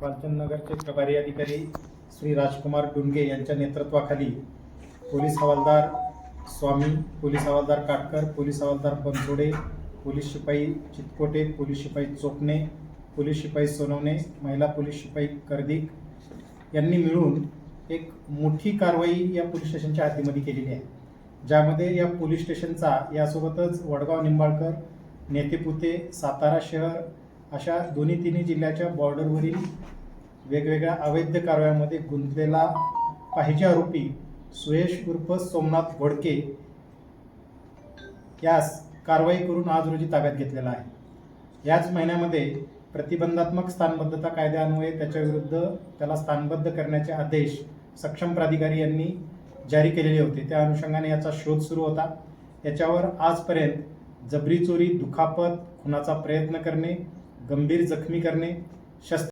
पालचंदनगरचे प्रभारी अधिकारी श्री राजकुमार डुंगे यांच्या नेतृत्वाखाली पोलीस हवालदार स्वामी पोलीस हवालदार काटकर पोलीस हवालदार बनसोडे पोलीस शिपाई चितकोटे पोलीस शिपाई चोपणे पोलीस शिपाई सोनवणे महिला पोलीस शिपाई कर्दिक यांनी मिळून एक मोठी कारवाई या पोलीस स्टेशनच्या हातीमध्ये केलेली आहे. ज्यामध्ये या पोलीस स्टेशनचा यासोबतच वडगाव निंबाळकर नेतेपुते सातारा शहर अशा दोन्ही तिन्ही जिल्ह्याच्या बॉर्डरवरील वेगवेगळ्या अवैध कारवायांमध्ये गुंतलेला पाहिजे आरोपी सुयश उर्फ सोमनाथ घोडके यास कारवाई करून आज रोजी ताब्यात घेतलेला आहे. याच महिन्यामध्ये प्रतिबंधात्मक स्थानबद्धता कायद्यान्वये त्याच्याविरुद्ध त्याला स्थानबद्ध करण्याचे आदेश सक्षम प्राधिकारी यांनी जारी केलेले होते. त्या अनुषंगाने याचा शोध सुरू होता. याच्यावर आजपर्यंत जबरी चोरी दुखापत खुनाचा प्रयत्न करणे गंभीर जखमी करणे शस्त्र